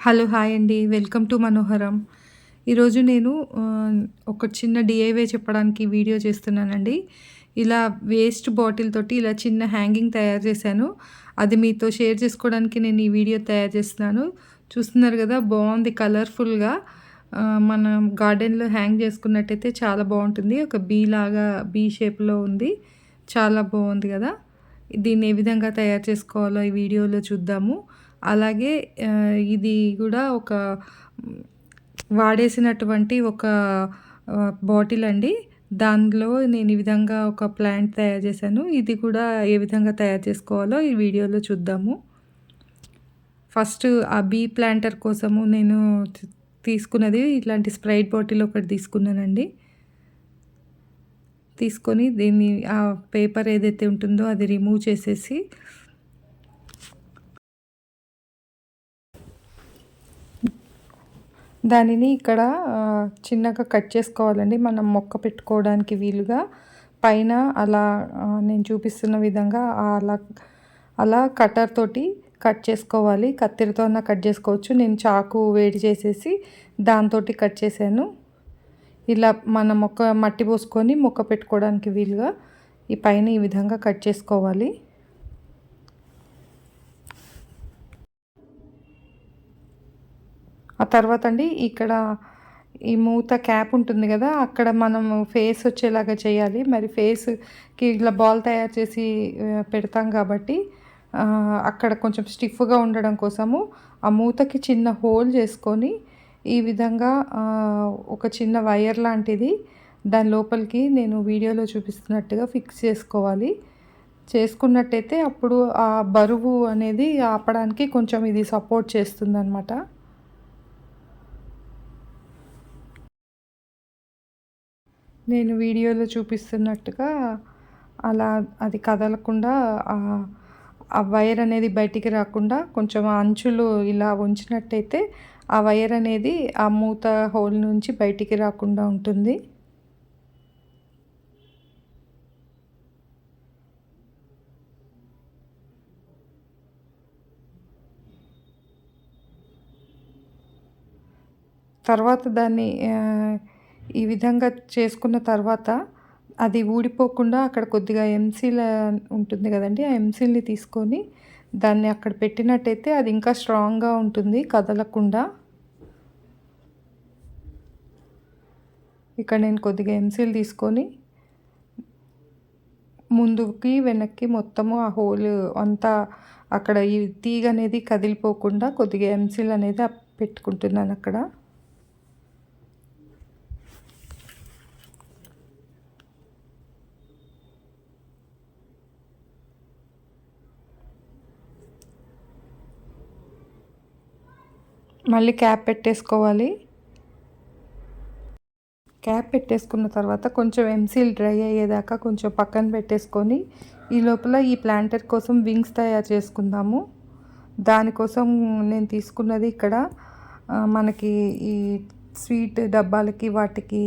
Hello hi అండి. Welcome to Manoharam. ఈరోజు నేను ఒక చిన్న డిఐవే చెప్పడానికి వీడియో చేస్తున్నానండి. ఇలా వేస్ట్ బాటిల్ తోటి ఇలా చిన్న హ్యాంగింగ్ తయారు చేశాను. అది మీతో షేర్ చేసుకోవడానికి నేను ఈ వీడియో తయారు చేస్తున్నాను. చూస్తున్నారు కదా బాగుంది కలర్ఫుల్గా మనం మన గార్డెన్లో హ్యాంగ్ చేసుకున్నట్టయితే చాలా బాగుంటుంది. ఒక బీ లాగా బీ షేప్లో ఉంది. చాలా బాగుంది కదా. దీన్ని ఏ విధంగా తయారు చేసుకోవాలో ఈ వీడియోలో చూద్దాము. అలాగే ఇది కూడా ఒక వాడేసినటువంటి ఒక బాటిల్ అండి. దానిలో నేను ఈ విధంగా ఒక ప్లాంట్ తయారు చేశాను. ఇది కూడా ఏ విధంగా తయారు చేసుకోవాలో ఈ వీడియోలో చూద్దాము. ఫస్ట్ ఆ బీ ప్లాంటర్ కోసము నేను తీసుకున్నది ఇట్లాంటి స్ప్రైట్ బాటిల్ ఒకటి తీసుకున్నానండి. తీసుకొని దీన్ని ఆ పేపర్ ఏదైతే ఉంటుందో అది రిమూవ్ చేసేసి దానిని ఇక్కడ చిన్నగా కట్ చేసుకోవాలండి. మనం మొక్క పెట్టుకోవడానికి వీలుగా పైన అలా నేను చూపిస్తున్న విధంగా అలా అలా కటర్ తోటి కట్ చేసుకోవాలి. కత్తిరితో అన్న కట్ చేసుకోవచ్చు. నేను చాకు వేడి చేసేసి దాంతో కట్ చేశాను. ఇలా మన మొక్క మట్టి పోసుకొని మొక్క పెట్టుకోవడానికి వీలుగా ఈ పైన ఈ విధంగా కట్ చేసుకోవాలి. ఆ తర్వాత అండి ఇక్కడ ఈ మూత క్యాప్ ఉంటుంది కదా అక్కడ మనం ఫేస్ వచ్చేలాగా చేయాలి. మరి ఫేస్కి ఇట్లా బాల్ తయారు చేసి పెడతాం కాబట్టి అక్కడ కొంచెం స్టిఫ్గా ఉండడం కోసము ఆ మూతకి చిన్న హోల్ చేసుకొని ఈ విధంగా ఒక చిన్న వైర్ లాంటిది దాని లోపలికి నేను వీడియోలో చూపిస్తున్నట్టుగా ఫిక్స్ చేసుకోవాలి. చేసుకున్నట్టయితే అప్పుడు ఆ బరువు అనేది ఆపడానికి కొంచెం ఇది సపోర్ట్ చేస్తుంది నేను వీడియోలో చూపిస్తున్నట్టుగా అలా అది కదలకుండా ఆ- వైర్ అనేది బయటికి రాకుండా కొంచెం అంచులు ఇలా ఉంచినట్టయితే ఆ వైర్ అనేది ఆ మూత హోల్ నుంచి బయటికి రాకుండా ఉంటుంది. తర్వాత దాన్ని ఈ విధంగా చేసుకున్న తర్వాత అది ఊడిపోకుండా అక్కడ కొద్దిగా ఎంసీల్ ఉంటుంది కదండి ఆ ఎంసీల్ని తీసుకొని దాన్ని అక్కడ పెట్టినట్టయితే అది ఇంకా స్ట్రాంగ్గా ఉంటుంది కదలకుండా. ఇక్కడ నేను కొద్దిగా ఎంసీల్ తీసుకొని ముందుకి వెనక్కి మొత్తము ఆ హోల్ అంతా అక్కడ ఈ తీగ అనేది కదిలిపోకుండా కొద్దిగా ఎంసీల్ అనేది పెట్టుకుంటున్నాను అక్కడ. మళ్ళీ క్యాప్ పెట్టేసుకోవాలి. క్యాప్ పెట్టేసుకున్న తర్వాత కొంచెం ఎంసీల్ డ్రై అయ్యేదాకా కొంచెం పక్కన పెట్టేసుకొని ఈ లోపల ఈ ప్లాంటర్ కోసం వింగ్స్ తయారు చేసుకుందాము. దానికోసం నేను తీసుకున్నది ఇక్కడ మనకి ఈ స్వీట్ డబ్బాలకి వాటికి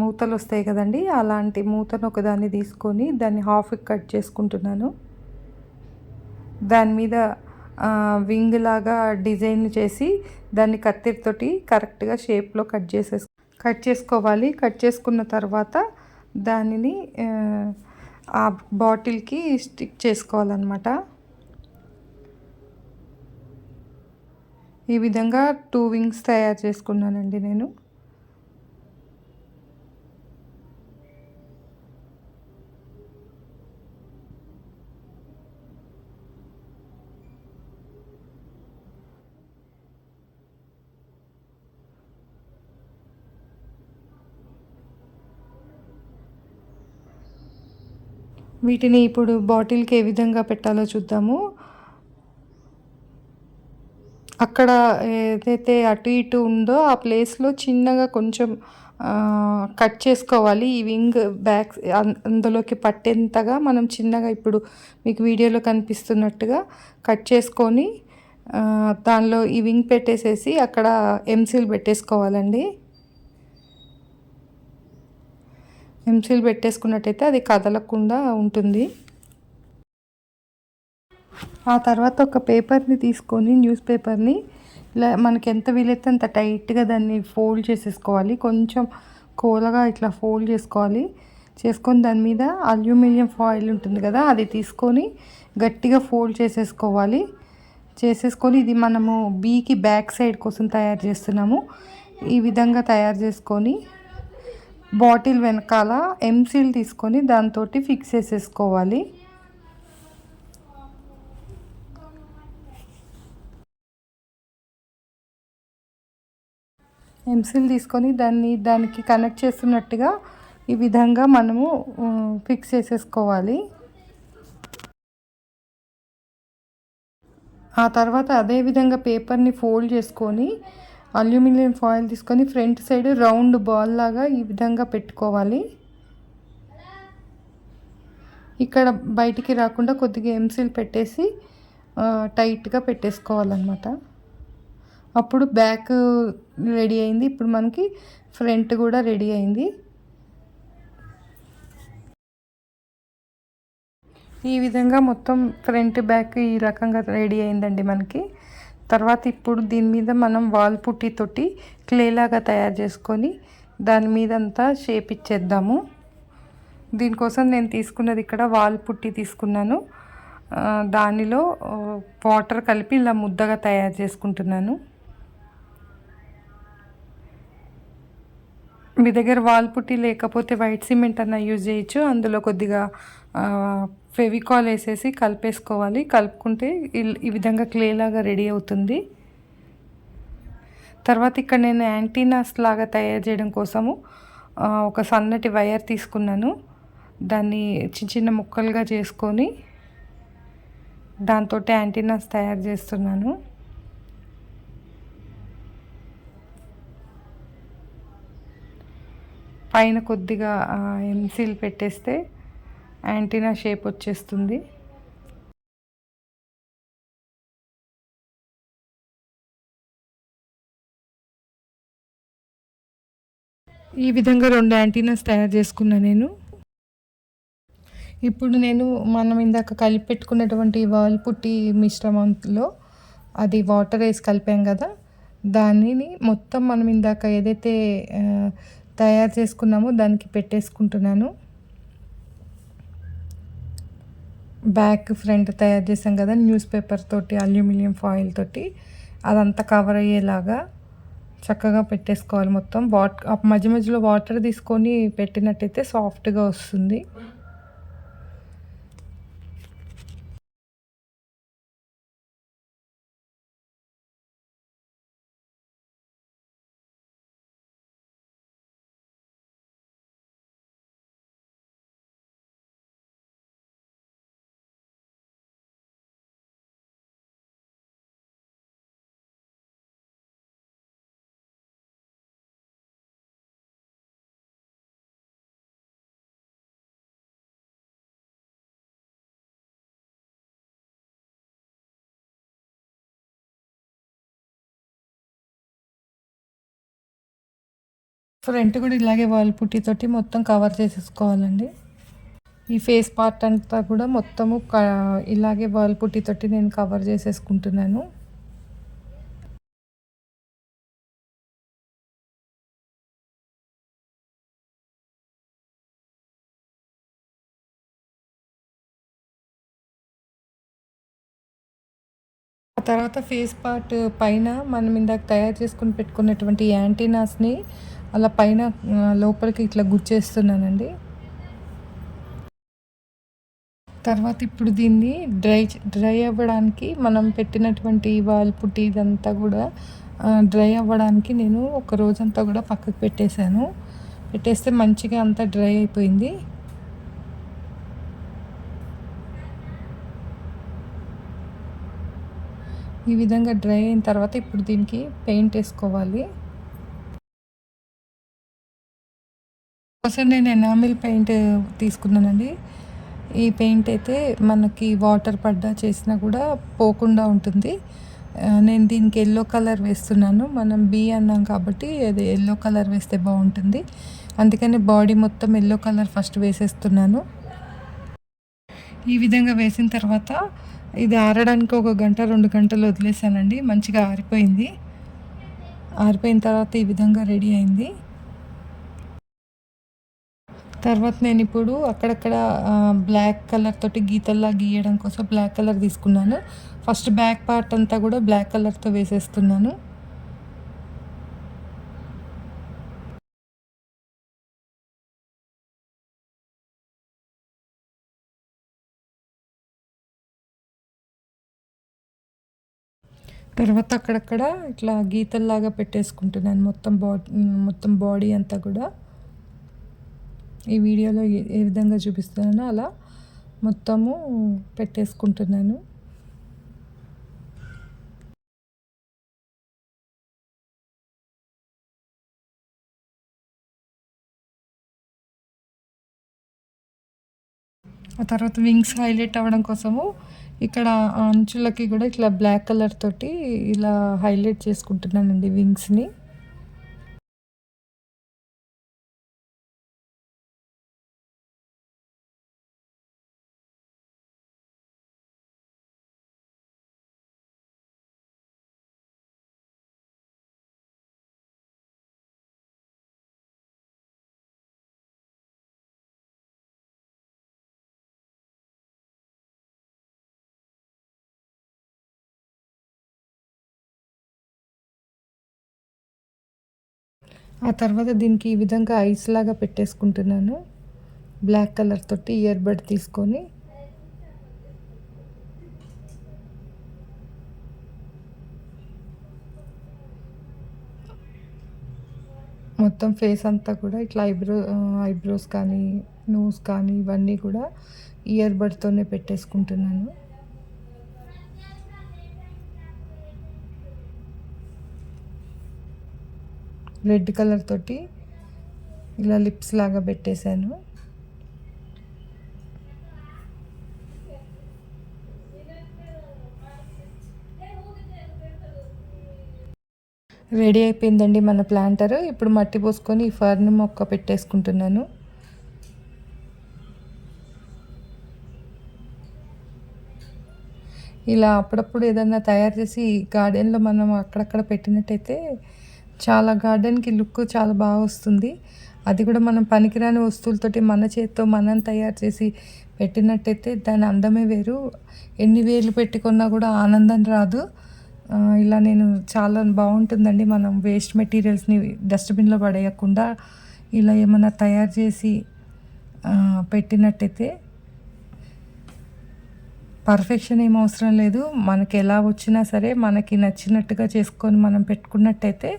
మూతలు వస్తాయి కదండి అలాంటి మూతను ఒకదాన్ని తీసుకొని దాన్ని హాఫ్ కట్ చేసుకుంటున్నాను. దాని మీద వింగ్ లాగా డిజైన్ చేసి దాన్ని కత్తిరితోటి కరెక్ట్గా షేప్లో కట్ చేసే కట్ చేసుకోవాలి. కట్ చేసుకున్న తర్వాత దానిని ఆ బాటిల్కి స్టిక్ చేసుకోవాలన్నమాట. ఈ విధంగా టూ వింగ్స్ తయారు చేసుకున్నానండి నేను. వీటిని ఇప్పుడు బాటిల్కి ఏ విధంగా పెట్టాలో చూద్దాము. అక్కడ ఏదైతే అటు ఇటు ఉందో ఆ ప్లేస్లో చిన్నగా కొంచెం కట్ చేసుకోవాలి. ఈ వింగ్ బ్యాక్ అందులోకి పట్టేంతగా మనం చిన్నగా ఇప్పుడు మీకు వీడియోలో కనిపిస్తున్నట్టుగా కట్ చేసుకొని దానిలో ఈ వింగ్ పెట్టేసేసి అక్కడ ఎంసీల్ పెట్టేసుకోవాలండి. ఎంసీల్ పెట్టేసుకున్నట్టయితే అది కదలకుండా ఉంటుంది. ఆ తర్వాత ఒక పేపర్ని తీసుకొని న్యూస్ పేపర్ని ఇలా మనకి ఎంత వీలైతే అంత టైట్గా దాన్ని ఫోల్డ్ చేసేసుకోవాలి. కొంచెం కోలగా ఇట్లా ఫోల్డ్ చేసుకోవాలి. చేసుకొని దాని మీద అల్యూమినియం ఫాయిల్ ఉంటుంది కదా అది తీసుకొని గట్టిగా ఫోల్డ్ చేసేసుకోవాలి. చేసేసుకొని ఇది మనము బీకి బ్యాక్ సైడ్ కోసం తయారు చేస్తున్నాము. ఈ విధంగా తయారు చేసుకొని బాటిల్ వెనకాల ఎంసీల్ తీసుకొని దాంతో ఫిక్స్ చేసేసుకోవాలి. ఎంసీల్ తీసుకొని దాన్ని దానికి కనెక్ట్ చేస్తున్నట్టుగా ఈ విధంగా మనము ఫిక్స్ చేసేసుకోవాలి. ఆ తర్వాత అదే విధంగా పేపర్ని ఫోల్డ్ చేసుకొని అల్యూమినియం ఫాయిల్ తీసుకొని ఫ్రంట్ సైడ్ రౌండ్ బాల్ లాగా ఈ విధంగా పెట్టుకోవాలి. ఇక్కడ బయటికి రాకుండా కొద్దిగా ఎంసీల్ పెట్టేసి టైట్గా పెట్టేసుకోవాలన్నమాట. అప్పుడు బ్యాక్ రెడీ అయింది. ఇప్పుడు మనకి ఫ్రంట్ కూడా రెడీ అయింది. ఈ విధంగా మొత్తం ఫ్రంట్ బ్యాక్ ఈ రకంగా రెడీ అయిందండి మనకి. తర్వాత ఇప్పుడు దీని మీద మనం వాల్ పుట్టితోటి క్లేలాగా తయారు చేసుకొని దాని మీద అంతా షేప్ ఇచ్చేద్దాము. దీనికోసం నేను తీసుకున్నది ఇక్కడ వాల్ పుట్టి తీసుకున్నాను. దానిలో వాటర్ కలిపి ఇలా ముద్దగా తయారు చేసుకుంటున్నాను. మీ దగ్గర వాల్ పుట్టి లేకపోతే వైట్ సిమెంట్ అన్న యూజ్ చేయొచ్చు. అందులో కొద్దిగా ఫెవికాల్ వేసేసి కలిపేసుకోవాలి. కలుపుకుంటే ఈ విధంగా క్లే లాగా రెడీ అవుతుంది. తర్వాత ఇక్కడ నేను యాంటీనాస్ లాగా తయారు చేయడం కోసము ఒక సన్నటి వైర్ తీసుకున్నాను. దాన్ని చిన్న చిన్న ముక్కలుగా చేసుకొని దాంతో యాంటీనాస్ తయారు చేస్తున్నాను. పైన కొద్దిగా ఎంసీల్ పెట్టేస్తే యాంటీనా షేప్ వచ్చేస్తుంది. ఈ విధంగా రెండు యాంటీనాస్ తయారు చేసుకున్నా నేను. ఇప్పుడు నేను మనం ఇందాక కలిపి పెట్టుకున్నటువంటి వాల్ పుట్టి మిశ్రమంలో అది వాటర్ వేసి కలిపాం కదా దానిని మొత్తం మనం ఇందాక ఏదైతే తయారు చేసుకున్నామో దానికి పెట్టేసుకుంటున్నాను. బ్యాక్ ఫ్రంట్ తయారు చేసాం కదా న్యూస్ పేపర్ తోటి అల్యూమినియం ఫాయిల్ తోటి అదంతా కవర్ అయ్యేలాగా చక్కగా పెట్టేసుకోవాలి మొత్తం. వాట్ మధ్య మధ్యలో వాటర్ తీసుకొని పెట్టినట్టయితే సాఫ్ట్గా వస్తుంది. ఫ్రంట్ కూడా ఇలాగే వాల్ పుట్టితోటి మొత్తం కవర్ చేసేసుకోవాలండి. ఈ ఫేస్ పార్ట్ అంతా కూడా మొత్తము ఇలాగే వాల్ పుట్టితోటి నేను కవర్ చేసేసుకుంటున్నాను. ఆ తర్వాత ఫేస్ పార్ట్ పైన మనం ఇందాక తయారు చేసుకుని పెట్టుకున్నటువంటి యాంటీనాస్ని అలా పైన లోపలికి ఇట్లా గుచ్చేస్తున్నానండి. తర్వాత ఇప్పుడు దీన్ని డ్రై డ్రై అవ్వడానికి మనం పెట్టినటువంటి వాల్ పుట్టి ఇదంతా కూడా డ్రై అవ్వడానికి నేను ఒక రోజంతా కూడా పక్కకు పెట్టేశాను. పెట్టేస్తే మంచిగా అంతా డ్రై అయిపోయింది. ఈ విధంగా డ్రై అయిన తర్వాత ఇప్పుడు దీనికి పెయింట్ వేసుకోవాలి. కోసం నేను ఎనామిల్ పెయింట్ తీసుకున్నానండి. ఈ పెయింట్ అయితే మనకి వాటర్ పడ్డా చేసినా కూడా పోకుండా ఉంటుంది. నేను దీనికి ఎల్లో కలర్ వేస్తున్నాను. మనం బీ అన్నాం కాబట్టి అది ఎల్లో కలర్ వేస్తే బాగుంటుంది. అందుకని బాడీ మొత్తం ఎల్లో కలర్ ఫస్ట్ వేసేస్తున్నాను. ఈ విధంగా వేసిన తర్వాత ఇది ఆరడానికి ఒక గంట రెండు గంటలు వదిలేసానండి మంచిగా ఆరిపోయింది. ఆరిపోయిన తర్వాత ఈ విధంగా రెడీ అయింది. తర్వాత నేను ఇప్పుడు అక్కడక్కడ బ్లాక్ కలర్ తోటి గీతల్లా గీయడం కోసం బ్లాక్ కలర్ తీసుకున్నాను. ఫస్ట్ బ్యాక్ పార్ట్ అంతా కూడా బ్లాక్ కలర్తో వేసేస్తున్నాను. తర్వాత అక్కడక్కడ ఇట్లా గీతల్లాగా పెట్టేసుకుంటున్నాను మొత్తం బాడీ మొత్తం బాడీ అంతా కూడా. ఈ వీడియోలో ఏ విధంగా చూపిస్తున్నానో అలా మొత్తము పెట్టేసుకుంటున్నాను. ఆ తర్వాత వింగ్స్ హైలైట్ అవ్వడం కోసము ఇక్కడ అంచులకి కూడా ఇట్లా బ్లాక్ కలర్ తోటి ఇలా హైలైట్ చేసుకుంటున్నానండి వింగ్స్ని. ఆ తర్వాత దీనికి ఈ విధంగా ఐస్ లాగా పెట్టేసుకుంటున్నాను. బ్లాక్ కలర్ తోటి ఇయర్ బడ్ తీసుకొని. మొత్తం ఫేస్ అంతా కూడా ఇట్లా ఐబ్రో ఐబ్రోస్ కానీ నోస్ కానీ ఇవన్నీ కూడా ఇయర్ బడ్తోనే పెట్టేసుకుంటున్నాను. రెడ్ కలర్ తోటి ఇలా లిప్స్ లాగా పెట్టేశాను. రెడీ అయిపోయిందండి మన ప్లాంటర్. ఇప్పుడు మట్టి పోసుకొని ఈ ఫర్న్ మొక్క పెట్టేసుకుంటున్నాను. ఇలా అప్పుడప్పుడు ఏదన్నా తయారు చేసి గార్డెన్లో మనం అక్కడక్కడ పెట్టినట్టయితే చాలా గార్డెన్కి లుక్ చాలా బాగా వస్తుంది. అది కూడా మనం పనికిరాని వస్తువులతోటి మన చేతితో మనం తయారు చేసి పెట్టినట్టయితే దాని అందమే వేరు. ఎన్ని వేలు పెట్టుకున్నా కూడా ఆనందం రాదు. ఇలా నేను చాలా బాగుంటుందండి మనం వేస్ట్ మెటీరియల్స్ని డస్ట్బిన్లో పడేయకుండా ఇలా ఏమైనా తయారు చేసి పెట్టినట్టయితే పర్ఫెక్షన్ ఏం అవసరం లేదు. మనకి ఎలా వచ్చినా సరే మనకి నచ్చినట్టుగా చేసుకొని మనం పెట్టుకున్నట్టయితే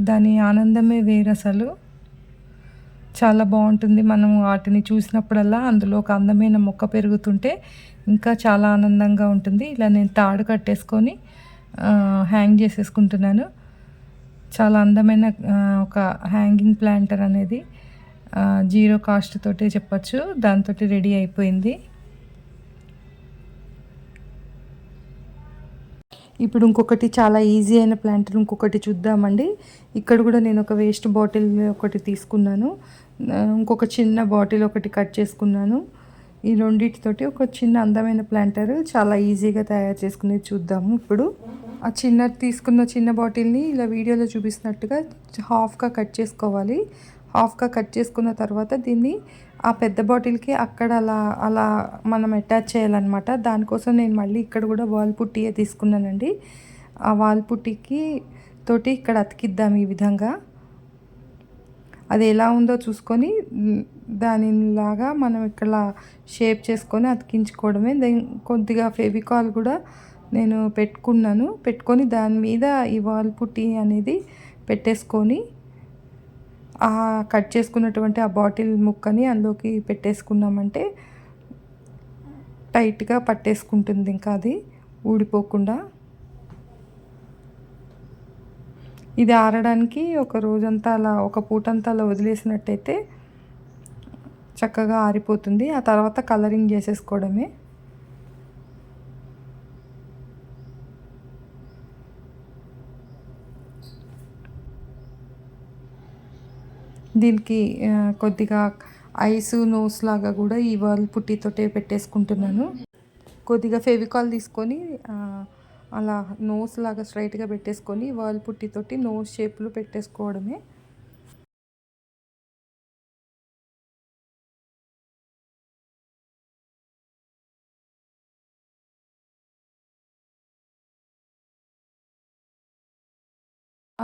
దాని ఆనందమే వేరు అసలు. చాలా బాగుంటుంది మనం వాటిని చూసినప్పుడల్లా అందులో ఒక అందమైన మొక్క పెరుగుతుంటే ఇంకా చాలా ఆనందంగా ఉంటుంది. ఇలా నేను తాడు కట్టేసుకొని హ్యాంగ్ చేసేసుకుంటున్నాను. చాలా అందమైన ఒక హ్యాంగింగ్ ప్లాంటర్ అనేది జీరో కాస్ట్ తోటే చెప్పచ్చు. దాంతో రెడీ అయిపోయింది. ఇప్పుడు ఇంకొకటి చాలా ఈజీ అయిన ప్లాంట్ ఇంకొకటి చూద్దామండి. ఇక్కడ కూడా నేను ఒక వేస్ట్ బాటిల్ ఒకటి తీసుకున్నాను. ఇంకొక చిన్న బాటిల్ ఒకటి కట్ చేసుకున్నాను. ఈ రెండింటితోటి ఒక చిన్న అందమైన ప్లాంటర్ చాలా ఈజీగా తయారు చేసుకునేది చూద్దాము ఇప్పుడు. ఆ చిన్న తీసుకున్న చిన్న బాటిల్ని ఇలా వీడియోలో చూపిస్తున్నట్టుగా హాఫ్గా కట్ చేసుకోవాలి. హాఫ్గా కట్ చేసుకున్న తర్వాత దీన్ని ఆ పెద్ద బాటిల్కి అక్కడ అలా అలా మనం అటాచ్ చేయాలన్నమాట. దానికోసం నేను మళ్ళీ ఇక్కడ కూడా వాల్ పుట్టియే తీసుకున్నానండి. ఆ వాల్ పుట్టికి తోటి ఇక్కడ అతికిద్దాం ఈ విధంగా. అది ఎలా ఉందో చూసుకొని దానిలాగా మనం ఇక్కడ షేప్ చేసుకొని అతికించుకోవడమే. దెన్ కొద్దిగా ఫెవికాల్ కూడా నేను పెట్టుకున్నాను. పెట్టుకొని దాని మీద ఈ వాల్ పుట్టి అనేది పెట్టేసుకొని కట్ చేసుకున్నటువంటి ఆ బాటిల్ ముక్కని అందులోకి పెట్టేసుకున్నామంటే టైట్గా పట్టేసుకుంటుంది ఇంకా అది ఊడిపోకుండా. ఇది ఆరడానికి ఒక రోజంతా అలా ఒక పూటంతా అలా వదిలేసినట్టయితే చక్కగా ఆరిపోతుంది. ఆ తర్వాత కలరింగ్ చేసేసుకోవడమే. దీనికి కొద్దిగా ఐస్ నోస్ లాగా కూడా ఈ వాల్ పుట్టితోటే పెట్టేసుకుంటున్నాను. కొద్దిగా ఫెవికాల్ తీసుకొని అలా నోస్ లాగా స్ట్రైట్గా పెట్టేసుకొని వాల్ పుట్టితోటి నోస్ షేప్లో పెట్టేసుకోవడమే.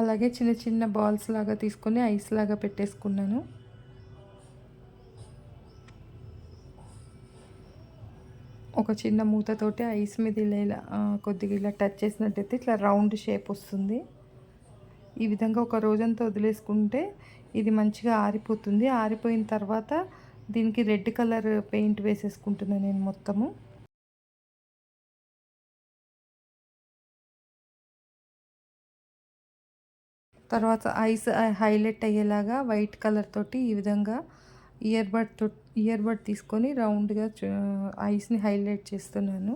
అలాగే చిన్న చిన్న బాల్స్ లాగా తీసుకొని ఐస్ లాగా పెట్టేసుకున్నాను. ఒక చిన్న మూతతోటి ఐస్ మీద ఇలా ఇలా కొద్దిగా ఇలా టచ్ చేసినట్టయితే ఇట్లా రౌండ్ షేప్ వస్తుంది. ఈ విధంగా ఒక రోజంతా వదిలేసుకుంటే ఇది మంచిగా ఆరిపోతుంది. ఆరిపోయిన తర్వాత దీనికి రెడ్ కలర్ పెయింట్ వేసేసుకుంటున్నాను నేను మొత్తము. తర్వాత ఐస్ హైలైట్ అయ్యేలాగా వైట్ కలర్ తోటి ఈ విధంగా ఇయర్ బడ్తో ఇయర్ బడ్ తీసుకొని రౌండ్గా ఐస్ని హైలైట్ చేస్తున్నాను.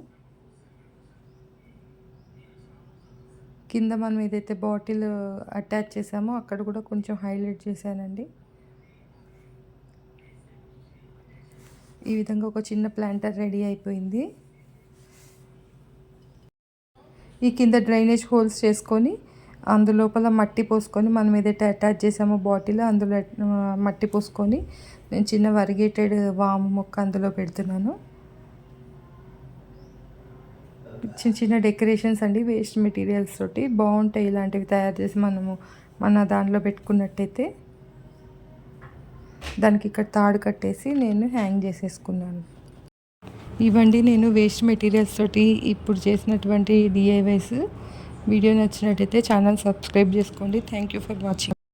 కింద మనం ఏదైతే బాటిల్ అటాచ్ చేసామో అక్కడ కూడా కొంచెం హైలైట్ చేశానండి. ఈ విధంగా ఒక చిన్న ప్లాంటర్ రెడీ అయిపోయింది. ఈ కింద డ్రైనేజ్ హోల్స్ చేసుకొని అందులోపల మట్టి పోసుకొని మనం ఏదైతే అటాచ్ చేసామో బాటిల్ అందులో మట్టి పోసుకొని నేను చిన్న వరిగేటెడ్ వాము మొక్క అందులో పెడుతున్నాను. చిన్న చిన్న డెకరేషన్స్ అండి వేస్ట్ మెటీరియల్స్ తోటి బాగుంటాయి ఇలాంటివి తయారు చేసి మనము మన దాంట్లో పెట్టుకున్నట్టయితే. దానికి ఇక్కడ తాడు కట్టేసి నేను హ్యాంగ్ చేసేసుకున్నాను. ఇవ్వండి నేను వేస్ట్ మెటీరియల్స్ తోటి ఇప్పుడు చేసినటువంటి డిఐవైస్ వీడియో నచ్చినట్టయితే ఛానల్ సబ్స్క్రైబ్ చేసుకోండి. Thank you for watching